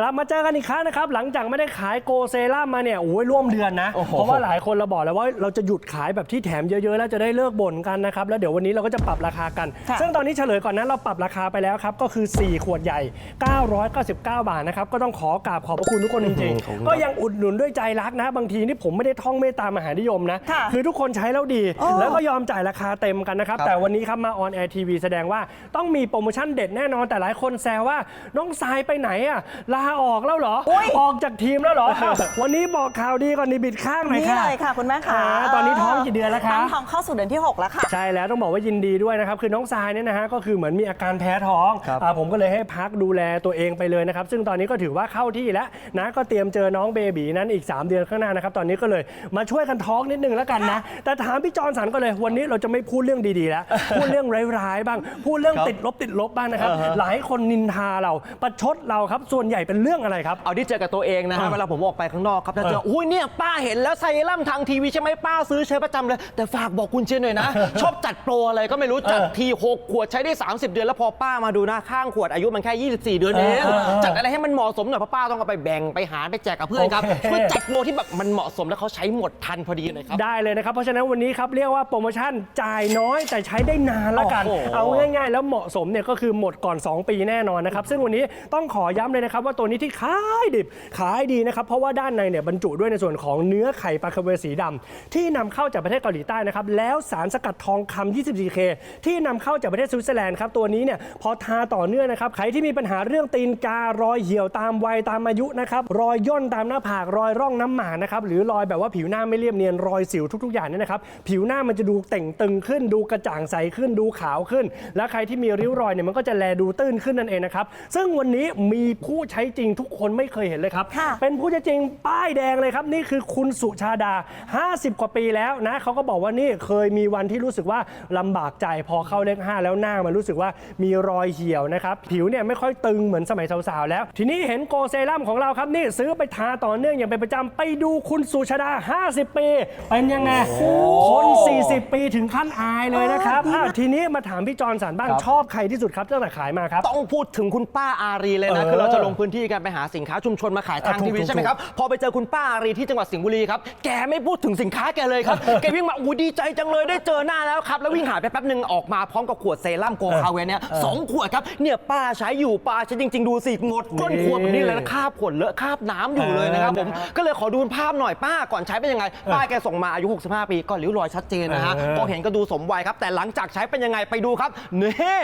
กลับมาเจอกันอีกครั้งนะครับ หลังจากไม่ได้ขายโกเซรั่มมาเนี่ยโอ้ยร่วมเดือนนะ โอ้โห เพราะว่าหลายคนเราบอกแล้วว่าเราจะหยุดขายแบบที่แถมเยอะๆ แล้วจะได้เลิกบ่นกันนะครับ แล้วเดี๋ยววันนี้เราก็จะปรับราคากัน ค่ะ ซึ่งตอนนี้เฉลยก่อนนะเราปรับราคาไปแล้วครับ ก็คือ 4 ขวดใหญ่ 999 บาทนะครับ ก็ต้องขอกราบขอบพระคุณทุกคนจริงขอบคุณครับๆก็ยังอุดหนุนด้วยใจรักนะ บางทีนี่ผมไม่ได้ท่องเมตตามหานิยมนะ ค่ะคือทุกคนใช้แล้วดี โอ้ แล้วก็ยอมจ่ายราคาเต็มกันนะครับ ครับ แต่วันนี้ครับมาออนแอร์ทีวีแสดงว่าต้องมีโปรโมชั่นเด็ดแน่นอนแต่หลายคนแซวว่าน้องทรายไปไหนอะลาออกแล้วเหรออุ๊ยออกจากทีมแล้วเหรอวันนี้บอกข่าวดีก่อนนี่บิดข้างหน่อยนี่ค่ะ เลยค่ะคุณแม่ค่ะอ่าตอนนี้ท้องกี่เดือนแล้วคะ ตั้งท้องเข้าสู่เดือนที่ 6 แล้วค่ะ ใช่แล้วต้องบอกว่ายินดีด้วยนะครับ คือน้องทรายเนี่ยนะฮะก็คือเหมือนมีอาการแพ้ท้องครับ อ่าผมก็เลยให้พักดูแลตัวเองไปเลยนะครับ ซึ่งตอนนี้ก็ถือว่าเข้าที่แล้วนะก็เตรียมเจอน้องเบบีนั้นอีก 3 เดือนข้างหน้านะครับ ตอนนี้ก็เลยมาช่วยกันท้องนิดนึงแล้วกันนะ แต่ถามพี่จอนสันก็เลยวันนี้เราจะไม่พูดเรื่องดีๆแล้ว พูดเรื่องร้ายๆบ้าง พูดเรื่องครับติดลบติดลบบ้างนะครับ หลายคนนินทาเราประชดเราครับส่วนใหญ่เป็นเรื่องอะไรครับ เอาที่เจอกับตัวเองนะฮะอ่าเวลาผมออกไปข้างนอกครับถ้าเจอเอออุ้ยเนี่ยป้าเห็นแล้วไซรั่มทางทีวีใช่ไหมป้าซื้อใช้ประจำเลย แต่ฝากบอกคุณเชียร์หน่อยนะ ชอบจัดโปรอะไรก็ไม่รู้จัดเออที6ขวดใช้ได้ 30 เดือนแล้วพอป้ามาดูนะข้างขวดอายุมันแค่ 24 เดือนเองเออเออจัดอะไรให้มันเหมาะสมหน่อยเพราะป้าต้องเอาไปแบ่งไปหารไปแจกกับเพื่อนครับโอเค ช่วยจัดโปรที่แบบมันเหมาะสมแล้วเขาใช้หมดทันพอดีหน่อยครับ ได้เลยนะครับ เพราะฉะนั้นวันนี้ครับเรียกว่าโปรโมชั่นจ่ายน้อยแต่ใช้ได้นานละกัน โอ้โห เอาง่ายๆ แล้วเหมาะสมเนี่ยก็คือหมดก่อน 2 ปีแน่นอนนะครับ ซึ่งวันนี้ต้องขอย้ำเลยนะครับว่าตัววนี้ที่ขายดิบขายดีนะครับเพราะว่าด้านในเนี่ยบรรจุด้วยในส่วนของเนื้อไข่ปลาคาเวสีดำที่นำเข้าจากประเทศเกาหลีใต้นะครับแล้วสารสกัดทองคำ 24K ที่นำเข้าจากประเทศสวิตเซอร์แลนด์ครับตัวนี้เนี่ยพอทาต่อเนื่องนะครับใครที่มีปัญหาเรื่องตีนการอยเหี่ยวตามวัยตามอายุนะครับรอยย่นตามหน้าผากรอยร่องน้ำหมานะครับหรือรอยแบบว่าผิวหน้าไม่เรียบเนียนรอยสิวทุกๆอย่างเนี่ยนะครับผิวหน้ามันจะดูเต่งตึงขึ้น ดูกระจ่างใสขึ้นดูขาวขึ้น และใครที่มีริ้วรอยเนี่ยมันก็จะแลดูตื้นขึ้นนั่นเองนะครับซึ่งวันนี้มีผู้ใช้จริงทุกคนไม่เคยเห็นเลยครับ ค่ะเป็นผู้ใช้จริงป้ายแดงเลยครับ นี่คือคุณสุชาดา 50 กว่าปีแล้วนะเขาก็บอกว่านี่เคยมีวันที่รู้สึกว่าลำบากใจพอเข้าเลข5แล้วหน้ามันรู้สึกว่ามีรอยเหี่ยวนะครับผิวเนี่ยไม่ค่อยตึงเหมือนสมัยสาวๆแล้ว ทีนี้เห็นโกเซรั่มของเราครับนี่ซื้อไปทาต่อเนื่องอย่างเป็นประจำไปดูคุณสุชาดา 50 ปีเป็นยังไงคน 40 ปีถึงขั้นอายเลยนะครับอะทีนี้มาถามพี่จอนสันบ้างครับ ชอบใครที่สุดครับตั้งแต่ขายมาครับ ต้องพูดถึงคุณป้าอารีเลยนะ เออคือเราจะลงพื้นที่กันไปหาสินค้าชุมชนมาขายทางอะถูกทีวีถูกใช่ไหมครับพอไปเจอคุณป้าอารีที่จังหวัดสิงห์บุรีครับแกไม่พูดถึงสินค้าแกเลยครับแกวิ่งมาอู้ดีใจจังเลยได้เจอหน้าแล้วครับแล้ววิ่งหายไปแป๊บหนึ่งออกมาพร้อมกับขวดเซรั่มโกคาเวนเนี่ยสองขวดครับเนี่ยป้าใช้อยู่ป้าใช้จริง ๆ ดูสิหมดก้นขวดแบบนี้เลยนะคราบขวดเลอะคราบน้ำอยู่เลยนะครับผมก็เลยขอดูภาพหน่อยป้าก่อนใช้เป็นยังไงป้าแกส่งมาอายุ 65 ปีก็ริ้วรอยชัดเจนนะฮะเออพอเห็นก็ดูสมวัยครับแต่หลังจากใช้เป็นยังไงไปดูครับนี่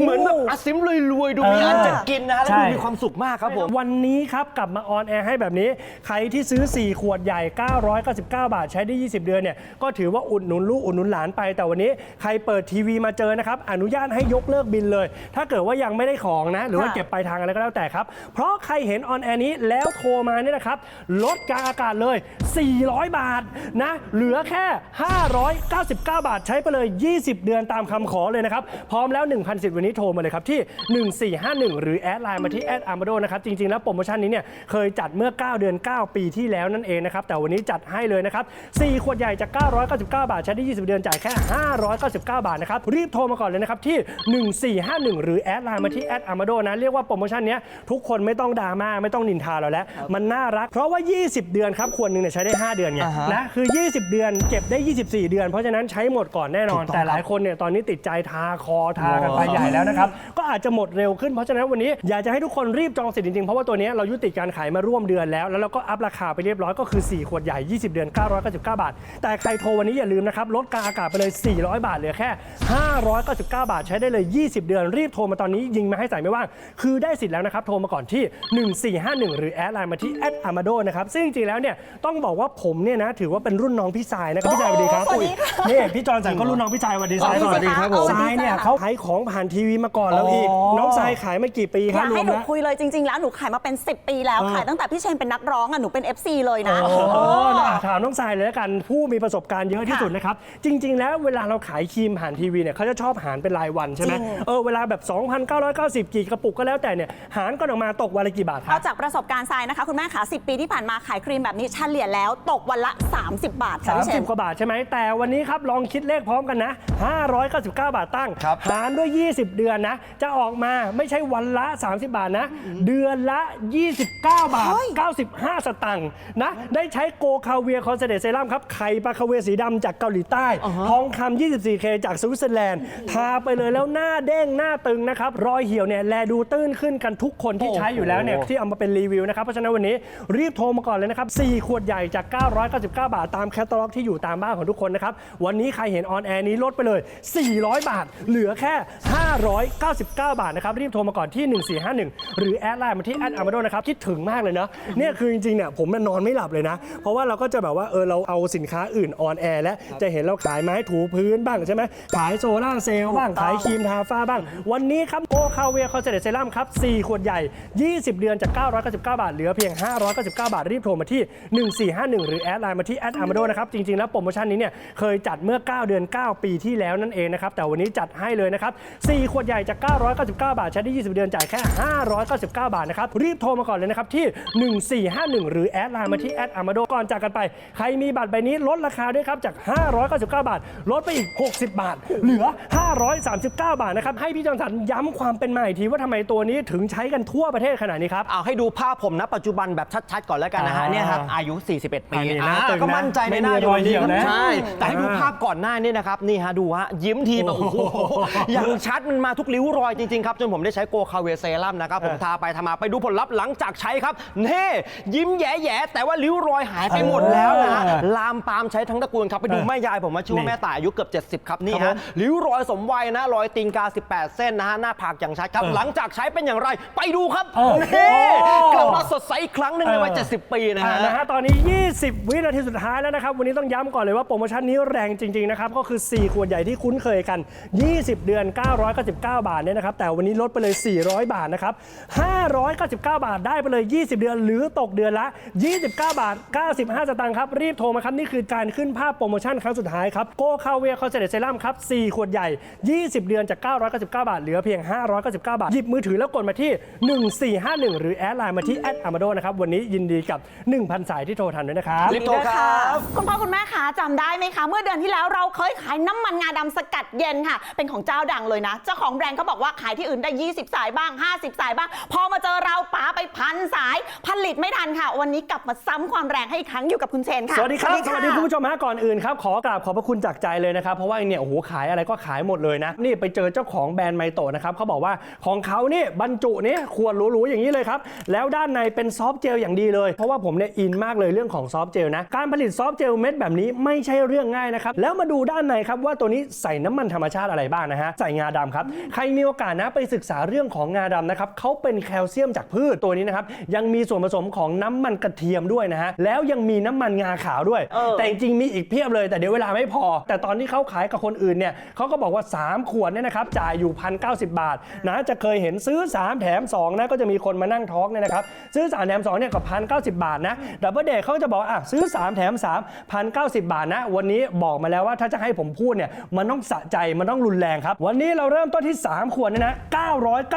เหมือนแบบอาซิมรวยๆดูมีอันจะกินนะฮะแล้วใช่ดูมีความสุขมากครับผมวันนี้ครับกลับมาออนแอร์ให้แบบนี้ ใครที่ซื้อ 4 ขวดใหญ่ 999 บาทใช้ได้ 20 เดือนเนี่ยก็ถือว่าอุดหนุนลูกอุดหนุนหลานไป แต่วันนี้ใครเปิดทีวีมาเจอนะครับอนุญาตให้ยกเลิกบินเลย ถ้าเกิดว่ายังไม่ได้ของนะ หรือว่าค่ะเก็บปลายทางอะไรก็แล้วแต่ครับ เพราะใครเห็นออนแอร์นี้แล้วโทรมาเนี่ยนะครับลดกลางอากาศเลย 400 บาทนะเหลือแค่ 599 บาทใช้ไปเลย 20 เดือนตามคำขอเลยนะครับพร้อมแล้ว1,000สิทธิ์วันนี้โทรมาเลยครับที่ 1451 หรือแอดไลน์มาที่แอดอาร์มาโดนะครับจริงๆแล้วโปรโมชั่นนี้เนี่ยเคยจัดเมื่อ 9 เดือน 9 ปีที่แล้วนั่นเองนะครับแต่วันนี้จัดให้เลยนะครับ4ขวดใหญ่จาก 999 บาทใช้ได้ 20 เดือนจ่ายแค่ 599 บาทนะครับรีบโทรมาก่อนเลยนะครับที่ 1451 หรือแอดไลน์มาที่แอดอาร์มาโดนะเรียกว่าโปรโมชั่นเนี้ยทุกคนไม่ต้องดราม่าไม่ต้องนินทาเราแล้ว มันน่ารัก เพราะว่า 20 เดือนครับขวดหนึ่งเนี่ยใช้ได้ 5 เดือนไงอ่าฮะนะคือ 20 เดือนเก็บได้ 24 เดือน เพราะฉะนั้นใช้หมดก่อนแน่นอนถูกต้องแต่หลายคนเนี่ยตอนนี้ติดใจทาคอทากันไปโอ้ใหญ่แล้วนะครับก็อาจจะหมดเร็วขึ้นเพราะฉะนั้นวันนี้อยากจะให้ทุกคนรีบจองสิทธิ์จริงๆเพราะว่าตัวเนี้ยเรายุติการขายมาร่วมเดือนแล้ว แล้วเราก็อัพราคาไปเรียบร้อยก็คือ 4 ขวดใหญ่ 20 เดือน 999 บาท แต่ใครโทรวันนี้อย่าลืมนะครับลดกลางอากาศไปเลย 400 บาทเหลือแค่ 599 บาทใช้ได้เลย 20 เดือน รีบโทรมาตอนนี้ยิงมาให้ใส่ไม่ว่าง คือได้สิทธิ์แล้วนะครับโทรมาก่อนที่ 1451 หรือแอดไลน์มาที่แอดอามาโดนะครับซึ่งจริงๆแล้วเนี่ยต้องบอกว่าผมเนี่ยนะถือว่าเป็นรุ่นน้องพี่สายนะครับพี่สายสวัสดีครับสวัสดีค่ะนี่พี่จอนสันก็รุ่นน้องพี่สายสวัสดีสายก่อนสวัสดีครับผมทรายเนี่ยเขาขายของผ่านทีวีมาก่อนแล้วอีกอ๋อน้องทรายขายมากี่ปีคอรับยากรวให้มหนูแล้วคุยเลยจริงๆแล้วหนูขายมาเป็น 10 ปีแล้ว เออ ขายตั้งแต่พี่เชนเป็นนักร้องอะหนูเป็น FC เลยนะ โอ้ถามน้องทรายเลยแล้วกันผู้มีประสบการณ์เยอะที่สุดนะครับ จริง ๆ แล้วเวลาเราขายครีมผ่านทีวีเนี่ยเขาจะชอบหารเป็นรายวันใช่ไหมจริง เออเวลาแบบ 2,990 กี่กระปุกก็แล้วแต่เนี่ยหารกันออกมาตกวันละกี่บาทคเอารับ จากประสบการณ์ทรายนะคะ คุณแม่ขา10 ปีที่ผ่านมาขายครีมแบบนี้เฉลี่ยแล้วตกวันละ 30 บาทค่ะพี่เชน 30 กว่าบาทใช่ไหมแต่วันนี้ครับลองคิดเลขพร้อมกันนะ 599 บาทตั้งครับ หารด้วย 20 เดือนนะ จะออกมาไม่ใช่วันละ 30 บาทนะ เดือนอนละ 29 บาทเฮ้ย95 สตังค์นะ ได้ใช้โกคาเวียคอนเซเดตเซรั่มครับ ไข่ปลาคาเวียสีดำจากเกาหลีใต้ ทองคำ 24K จากสวิตเซอร์แลนด์ ทาไปเลยแล้วหน้าเด้งหน้าตึงนะครับ รอยเหี่ยวเนี่ยแลดูตื้นขึ้นกันทุกคนที่ใช้อยู่แล้วเนี่ยที่เอามาเป็นรีวิวนะครับ เพราะฉะนั้นวันนี้รีบโทรมาก่อนเลยนะครับ 4 ขวดใหญ่จาก 999 บาท ตามแคตตาล็อกที่อยู่ตามบ้านของทุกคนนะครับ วันนี้ใครเห็นออนแอร์นี้ลดไปเลย 400 บาท เหลือแค่ 599 บาทนะครับ รีบโทรมาก่อนที่ 1451 หรือแอดไลน์มาที่แอดอามาโดนะครับคิดถึงมากเลยเนาะเนี่ยคือจริงๆเนี่ยผมมันนอนไม่หลับเลยนะ เพราะว่าเราก็จะแบบว่าเออเราเอาสินค้าอื่นออนแอร์แล้วจะเห็นเราขายไม้ถูพื้นบ้างใช่ไหมขายโซล่าร์เซลล์บ้างขายครีมทาฝ้าบ้าง วันนี้ครับ โกคาเวียคอนเซเดตเซรั่มครับ 4 ขวดใหญ่ 20 เดือนจาก 999 บาท เหลือเพียง 599 บาท รีบโทรมาที่ 1451 หรือแอดไลน์มาที่แอดอาร์มาโดนะครับ จริง ๆ แล้วโปรโมชั่นนี้เนี่ยเคยจัดเมื่อ 9 เดือน 9 ปีที่แล้วนั่นเองนะครับ แต่วันนี้จัดให้เลยนะครับ 4 ขวดใหญ่จาก 999 บาท ใช้ได้ 20 เดือนจ่ายแค่ 599 บาทนะครับ รีบโทรมาก่อนเลยนะครับที่ 1451 หรือแอดไลน์มาที่แอดอาร์มาโดก่อนจากกันไป ใครมีบัตรใบนี้ลดราคาด้วยครับจาก 599 บาท ลดไปอีก 60 บาท เหลือ 539 บาทนะครับให้พี่จอมสันย้ำความเป็นมาอีกทีว่าทำไมตัวนี้ถึงใช้กันทั่วประเทศขนาดนี้ครับ เอาให้ดูภาพผมนะปัจจุบันแบบชัดๆ ก่อนแล้วกันนะฮะอ่าเนี่ยครับอายุ 41 ปีอันนี้นะอ่าตึงนะก็มั่นใจในไม่หมีน้ารอยเหี่ยวนะใช่แต่ให้ดูอ่าภาพก่อนหน้านี้นะครับนี่ฮะดูฮะยิ้มทีแบบโอ้โหอย่างชัดมันมาทุกริ้วรอยจริงๆครับจนผมได้ใช้โกคาเวเซรั่มนะครับผมทาไปทามาไปดูผลลัพธ์หลังจากใช้ครับนี่ยิ้มแย่ๆแต่ว่าริ้วรอยหายไปหมดแล้วนะฮะ ลามปามใช้ทั้งตระกูลครับไปดูแม่ยายผมมาชื่อว่าแม่ตายอายุเกือบ70 ครับนี่ครับฮะผมริ้วรอยสมวัยนะรอยตีนกา 18 เส้นนะฮะหน้าผากอย่างชัดครับหลังจากใช้เป็นอย่างไร ไปดูครับเออนี่โอ้กลับมาสดใสอีกครั้งหนึ่งในวัยเออ70 ปีนะอ่าฮะนะฮะตอนนี้ 20 วินาทีสุดท้ายแล้วนะครับ วันนี้ต้องย้ำก่อนเลยว่าโปรโมชั่นนี้แรงจริง ๆ นะครับ ก็คือ 4 ขวดใหญ่ที่คุ้นเคยกัน 20 เดือน 999 บาทเนี่ยนะครับ แต่วันนี้ลดไปเลย 400 บาทนะครับ 599 บาทได้ไปเลย 20 เดือน หรือตกเดือนละ 29 บาท 95 สตางค์ครับ รีบโทรมาครับ นี่คือการขึ้นภาพโปรโมชั่นครั้งสุดท้ายครับโกคาเวียคอนเซเดตเซรั่มครับ4ขวดใหญ่ 20 เดือนจาก 999 บาท เหลือเพียง 599 บาท หยิบมือถือแล้วกดมาที่ 1451 หรือแอดไลน์มาที่แอดอามาโดนะครับวันนี้ยินดีกับ 1,000 สายที่โทรทันด้วยนะครับ รีบโทรครับ คุณพ่อคุณแม่คะจำได้ไหมคะ เมื่อเดือนที่แล้วเราเคยขายน้ำมันงาดำสกัดเย็นค่ะ เป็นของเจ้าดังเลยนะเจ้าของแบรนด์เขาบอกว่าขายที่อื่นได้ 20 สายบ้าง 50 สายบ้าง พอมาเจอเราป๋าไปพันสาย ผลิตไม่ทันค่ะ วันนี้กลับมาซ้ำความแรงให้อีกครั้งอยู่กับคุณเชนค่ะ สวัสดีครับสะวัสดีคุณผู้ชมฮะก่อนอื่นครับขอกราบขอบพระคุณจากใจเลยนะครับเพราะว่าเนี่ยโอ้โหขายอะไรก็ขายหมดเลยนะ นี่ไปเจอเจ้าของแบรนด์ไมโตะนะครับเขาบอกว่าของเขาเนี่ยบรรจุเนี่ยขวดหรูๆอย่างนี้เลยครับแล้วด้านในเป็นซอฟต์เจลอย่างดีเลย เพราะว่าผมเนี่ยอินมากเลยเรื่องของซอฟต์เจลนะการผลิตซอฟต์เจลเม็ดแบบนี้ไม่ใช่เรื่องง่ายนะครับแล้วมาดูด้านในครับว่าตัวนี้ใส่น้ำมันธรรมชาติอะไรบ้างนะฮะใส่งาดำครับใครมีโอกาสนะไปศึกษาเรื่องของงาดำนะครับเขาเป็นแคลเซียมจากพืชตัวนี้นะครับยังมีส่วนผสมของน้ำมันกระเทียมด้วยนะฮะแล้วยังมีน้ำมันงาขาวด้วยเออ แต่จริงๆมีอีกเพียบเลยแต่เดี๋ยวเวลาไม่พอ แต่ตอนที่เขาขายกับคนอื่นเนี่ยเขาก็บอกว่า 3 ขวดเนี่ยนะครับจ่ายอยู่1,090บาทนะจะเคยเห็นซื้อ 3 แถม2นะก็จะมีคนมานั่งทอล์กเนี่ยนะครับซื้อ 3 แถม2เนี่ยก็1,090บาทนะดับเบิลเดย์เขาจะบอกว่าอะซื้อ 3 แถม3 1,090 บาทนะ วันนี้บอกมาแล้วว่าถ้าจะให้ผมพูดเนี่ยมันต้องสะใจมันต้องรุนแรงครับ วันนี้เราเริ่มต้นที่ 3 ขวดเนี่ยนะ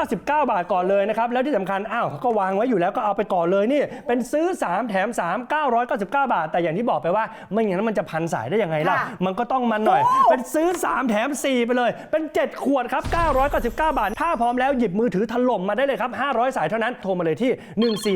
999 บาทก่อนเลยนะครับแล้วที่สำคัญอ้าวก็วางไว้อยู่แล้วก็เอาไปก่อนเลยนี่เป็นซื้อ 3 แถม 3 999 บาท แต่อย่างที่บอกไปว่าไม่อย่างนั้นมันจะพันสายได้ยังไงล่ะ ค่ะ มันก็ต้องมันหน่อย เป็นซื้อ 3 แถม 4 ไปเลย เป็น 7 ขวดครับ 999 บาท ถ้าพร้อมแล้วหยิบมือถือถล่มมาได้เลยครับ 500 สายเท่านั้น โทรมาเลยที่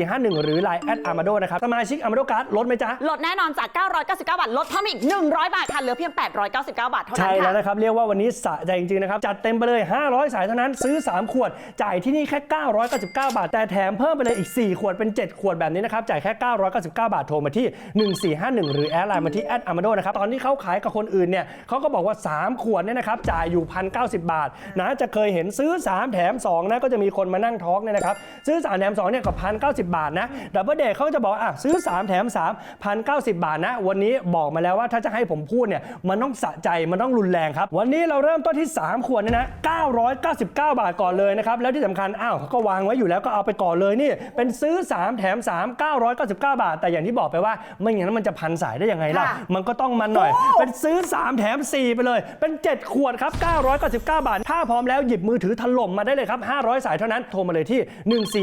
1451 หรือ Line แอดอามาโดนะครับ สมาชิกอามาโดการ์ดลดไหมจ๊ะ ลดแน่นอนจาก 999 บาท ลดเพิ่มอีก 100 บาทค่ะ เหลือเพียง 899 บาทเท่านั้ใช่นแล้วค่ะ นะครับ เรียกว่าวันนี้สะใจจริง ๆ นะครับ จัดเต็มไปเลย 500 สายเท่านั้นซื้อ 3 ขวด จ่ายที่นี่แค่ 999 บาท แต่แถมเพิ่มไปเลยอีก 4 ขวดเป็น 7 ขวดแบบนี้นะครับ จ่ายแค่ 999 บาทโทรมาที่ 1451 หรือแอดไลน์มาที่แอดอามาโดนะครับ ตอนที่เขาขายกับคนอื่นเนี่ยเขาก็บอกว่า 3 ขวดเนี่ยนะครับจ่ายอยู่ 1,090 บาท นะจะเคยเห็นซื้อ 3 แถม 2 นะ ก็จะมีคนมานั่งทอล์กเนี่ยนะครับ ซื้อ 3 แถม 2 เนี่ยก็1,090บาทนะดับเบิลเดย์เขาจะบอกอะซื้อ 3 แถม3 1,090 บาทนะ วันนี้บอกมาแล้วว่าถ้าจะให้ผมพูดเนี่ยมันต้องสะใจมันต้องรุนแรงครับ วันนี้เราเริ่มต้นที่ 3 ขวดเนี่ยนะ999 บาทก่อนเลยนะครับแล้วที่สำคัญอ้าวก็วางไว้อยู่แล้วก็เอาไปก่อนเลยนี่เป็นซื้อ 3 แถม 3 999 บาท แต่อย่างที่บอกไปว่าไม่อย่างนั้นมันจะพันสายได้ยังไงล่ะ ค่ะมันก็ต้องมันหน่อย เป็นซื้อ 3 แถม 4 ไปเลย เป็น 7 ขวดครับ 999 บาท ถ้าพร้อมแล้วหยิบมือถือถล่มมาได้เลยครับ 500 สายเท่านั้น โทรมาเลยที่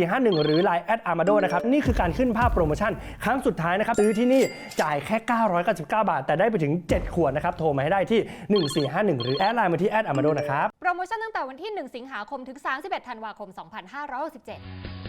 1451 หรือ Line แอดอามาโดนะครับ นี่คือการขึ้นภาพโปรโมชั่น ครั้งสุดท้ายนะครับ ซื้อที่นี่จ่ายแค่ 999 บาท แต่ได้ไปถึง 7 ขวดนะครับ โทรมาให้ได้ที่ 1451 หรือแอดไลน์มาที่แอดอามาโดนะครับ โปรโมชั่นตั้งแต่วันที่ 1 สิงหาคมถึง 31 ธันวาคม 2567